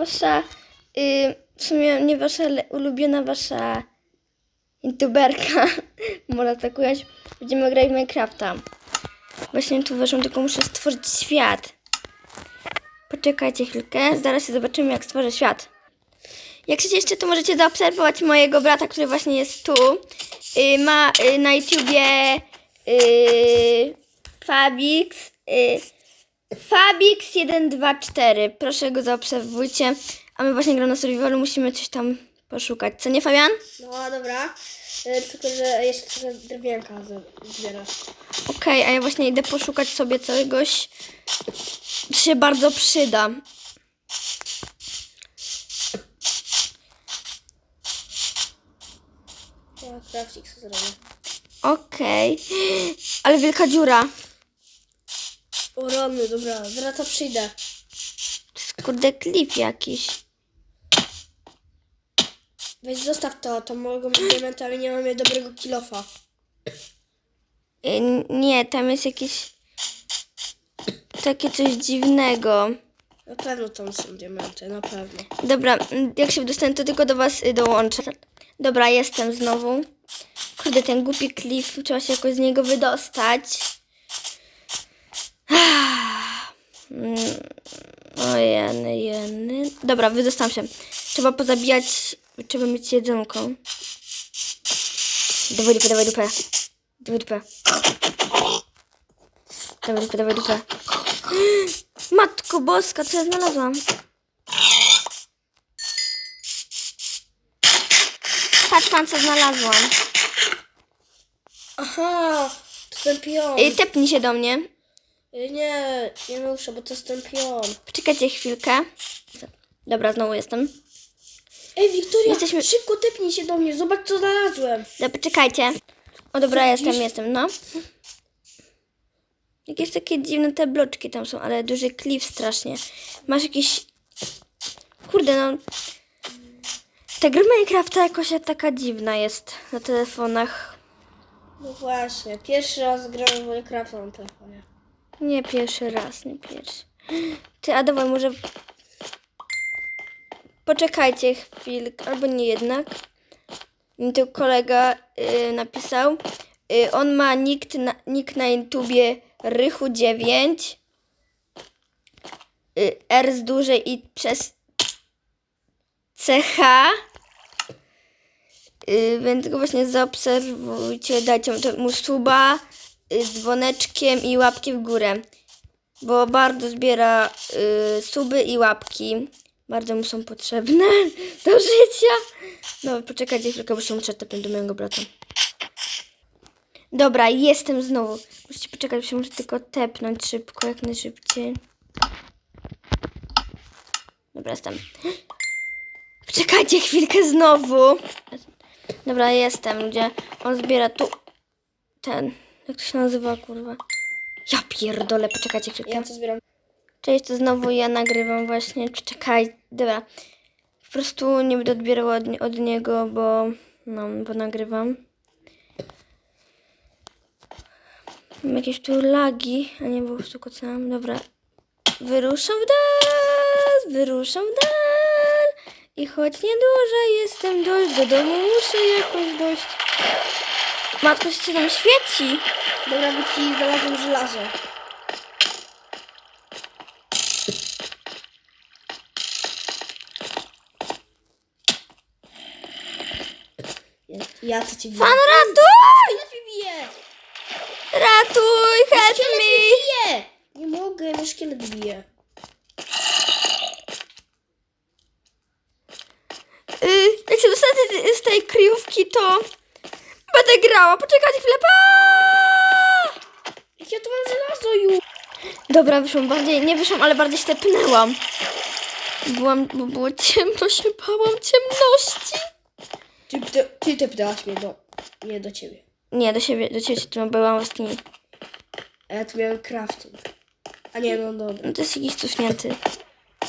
wasza, y, w sumie nie wasza ale ulubiona wasza youtuberka, może tak ująć, będziemy grać w Minecrafta. Właśnie tu weszłam, tylko muszę stworzyć świat. Poczekajcie chwilkę, zaraz się zobaczymy jak stworzę świat. Jak chcecie jeszcze, to możecie zaobserwować mojego brata, który właśnie jest tu. Y, ma y, na YouTubie y, Fabix. Y, Fabix124. Proszę go zaobserwujcie. A my właśnie gramy na survivalu, musimy coś tam poszukać. Co nie, Fabian? No dobra. E, Tylko, że jeszcze trochę drewienka z- zbierasz. Okej, a ja właśnie idę poszukać sobie czegoś, co się bardzo przyda. Ja craftik sobie zrobię. Okej. Ale wielka dziura. O rany, dobra. To przyjdę. Kurde klif jakiś. Weź zostaw to, to mogą być diamenty, ale nie mamy dobrego kilofa. Y, Nie, tam jest jakieś takie coś dziwnego. Na pewno tam są diamenty, na pewno. Dobra, mm, jak się dostanę, to tylko do was y, dołączę. Dobra, jestem znowu. Kurde, ten głupi klif, trzeba się jakoś z niego wydostać. O jeny, jeny. Dobra, wydostam się. Trzeba pozabijać, trzeba mieć jedzonko. Dawaj dupę, dawaj dupę. Dawaj dupę. Dawaj dupę, dawaj dupę. Matko boska, co ja znalazłam? Patrz pan, co znalazłam. Aha, to ten pion. Ej, tepnij się do mnie. Y, Nie, nie muszę, bo to jest ten pion. Poczekajcie chwilkę. Dobra, znowu jestem. Ej, Wiktoria, Jesteśmy- szybko tepnij się do mnie, zobacz co znalazłem. Dobra, poczekajcie. O, dobra, jestem, jestem, no. Jakieś takie dziwne te bloczki tam są, ale duży klif strasznie. Masz jakiś... Kurde, no... Ta gra Minecrafta jakoś taka dziwna jest na telefonach. No właśnie, pierwszy raz gram w Minecrafta na telefonie. Nie pierwszy raz, nie pierwszy. Ty, a dawaj, może... Poczekajcie chwilkę, albo nie jednak. Mi tu kolega y, napisał. Y, on ma nick na, nick na YouTubie Rychu9. Y, R z dużej i przez CH. Y, więc go właśnie zaobserwujcie, dajcie mu- suba z dzwoneczkiem i łapki w górę. Bo bardzo zbiera y, suby i łapki. Bardzo mu są potrzebne do życia. No, poczekajcie chwilkę, bo się muszę tepnąć do mojego brata. Dobra, jestem znowu. Musicie poczekać, muszę tylko tepnąć szybko, jak najszybciej. Dobra, jestem. Poczekajcie chwilkę znowu. Dobra, jestem, ludzie. On zbiera tu ten. Jak to się nazywa, kurwa? Ja pierdolę, poczekajcie chwilkę. Ja to zbieram. Cześć, to znowu ja nagrywam właśnie. Czekaj, dobra. Po prostu nie będę odbierała od, od niego, bo no, bo nagrywam. Mam jakieś tu lagi, a nie po prostu kocałam. Dobra. Wyruszam w dal, wyruszam w dal. I choć nieduża jestem dość, do domu muszę jakoś dojść. Matko, się tam świeci. Dobra, bo ci znalazłem żelazo. Ja, ja co ci? Pan ratuj! Ratuj, help me! Nie mogę, mnie szkielet bije. Y, jak się dostanę z tej kryjówki, to będę grała. Poczekajcie chwilę. Pa! Jak ja tu mam żelazo już? Dobra, wyszłam bardziej, nie wyszłam, ale bardziej się tepnęłam. Byłam, bo było ciemno, się bałam ciemności. Ty, ty, ty tepnęłaś mnie do... Nie do ciebie. Nie, do siebie, do ciebie się tu byłam właśnie. A ja tu miałem crafting. A nie, no dobra. No to jest jakiś cofnięty.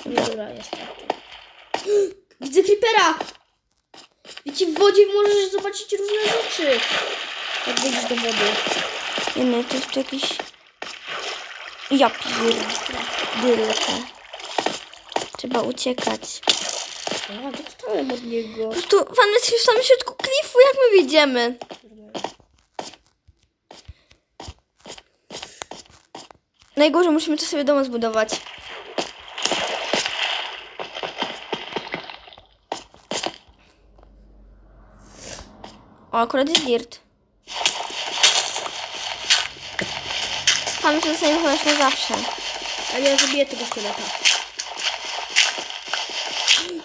Nie, dobra, jestem. Widzę creepera! Wiecie, w wodzie możesz zobaczyć różne rzeczy. Jak wejdziesz do wody. Nie, nie, to jest jakiś... Ja pierdolę. Trzeba uciekać. A, dostałem od niego. Po prostu fan jest w samym środku klifu, jak my wyjdziemy? Najgorzej musimy to sobie dom zbudować. O, akurat jest dirt. Pan to zostanie chyba na zawsze. A ja zabiję tego szkieleta.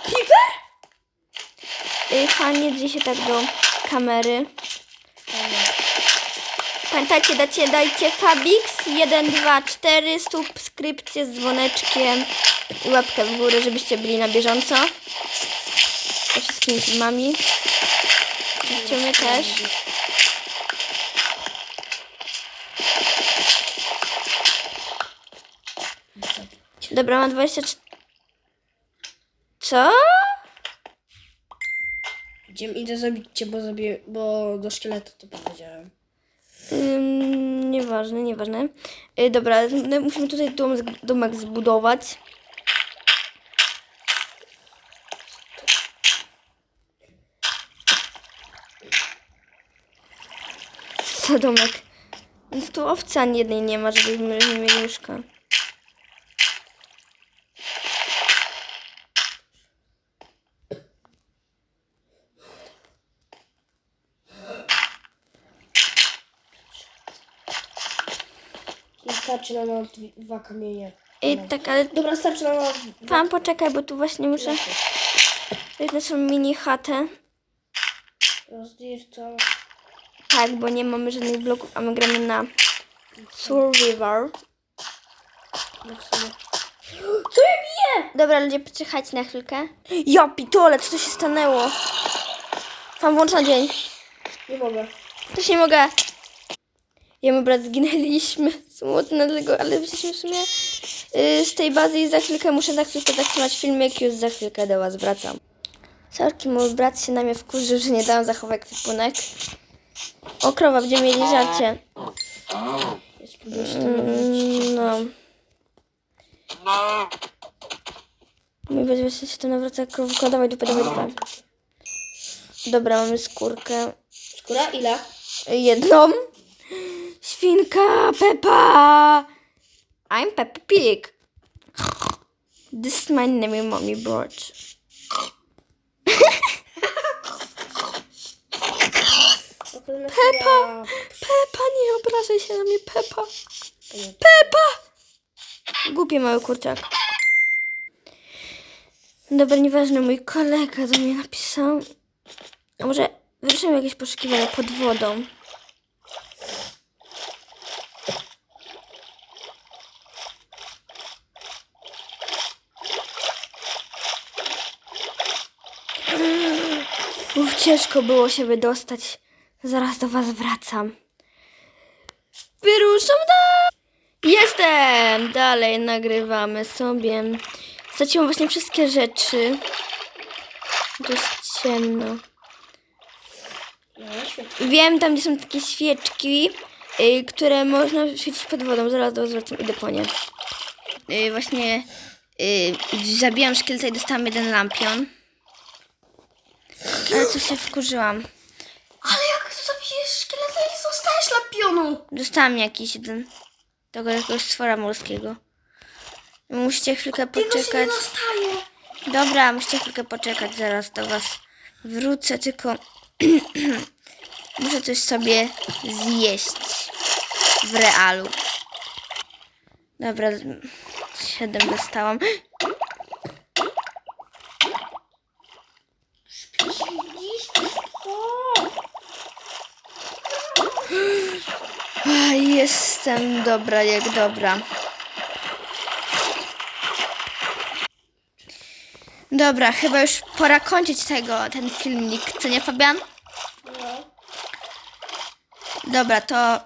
Creeper? Y, Fan nie drze się tak do kamery. Pamiętajcie, dajcie, dajcie Fabix 1, 2, 4, subskrypcję z dzwoneczkiem i łapkę w górę, żebyście byli na bieżąco. Ze wszystkimi filmami. Oczywiście też. Dobra, mam 24. Co? Idziemy, idę zabić cię, bo, zabiję, bo do szkieleta to powiedziałem. Ym, nieważne, nieważne. Y, dobra, musimy tutaj dom, domek zbudować. Domek? Więc tu owca ani jednej nie ma, żebyśmy mieli łóżka. Starczy nam na dwa kamienie. I tak, ale Dobra, starczy nam na pan poczekaj, bo tu właśnie muszę... Jedne są mini chatę. Rozdirta. Tak, bo nie mamy żadnych bloków, a my gramy na Survivor. W sumie. Co ja bije? Dobra, ludzie, poczekajcie na chwilkę. Ja pitole, co to się stanęło? Tam włącz na dzień. Nie mogę. Też nie mogę. Ja mój brat zginęliśmy. Smutne dlatego, ale jesteśmy w sumie yy, z tej bazy i za chwilkę muszę za chwilkę zatrzymać filmik już za chwilkę do was wracam. Sorki, mój brat się na mnie wkurzył, że nie dałam zachować kwipunek. O krowa, będziemy mieli żarcie. Mm, no. Mój będzie się to nawraca krówko, dawaj dupę, dawaj dupę. Dobra, mamy skórkę. Skóra? Ile? Jedną. Świnka Peppa. I'm Peppa Pig. This is my name, mommy Pepa! Peppa, nie obrażaj się na mnie, Peppa. Peppa! Głupie mały kurczak. Dobra, nieważne, mój kolega do mnie napisał. A może wyruszymy jakieś poszukiwania pod wodą? Uf, ciężko było się wydostać. Zaraz do was wracam. Wyruszam dalej. Jestem! Dalej nagrywamy sobie. Straciłam właśnie wszystkie rzeczy. To jest ciemno. No. Wiem, tam gdzie są takie świeczki, y, które można świecić pod wodą. Zaraz do was wracam, idę po nie. Y, właśnie y, zabijam szkieleta i dostałam jeden lampion. Ale co się wkurzyłam. Ale jak ty zabijesz szkieleta i lampionu? Dostałam jakiś jeden. Tego jakiegoś stwora morskiego. Musicie chwilkę poczekać. Dobra, musicie chwilkę poczekać, zaraz do was wrócę, tylko muszę coś sobie zjeść w realu. Dobra, siedem dostałam. Widzisz? Co? A, Jestem dobra jak dobra. Dobra, chyba już pora kończyć tego, ten filmik, co nie Fabian? No. Dobra, to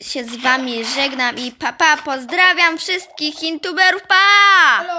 się z wami żegnam i papa, pozdrawiam wszystkich intuberów, pa!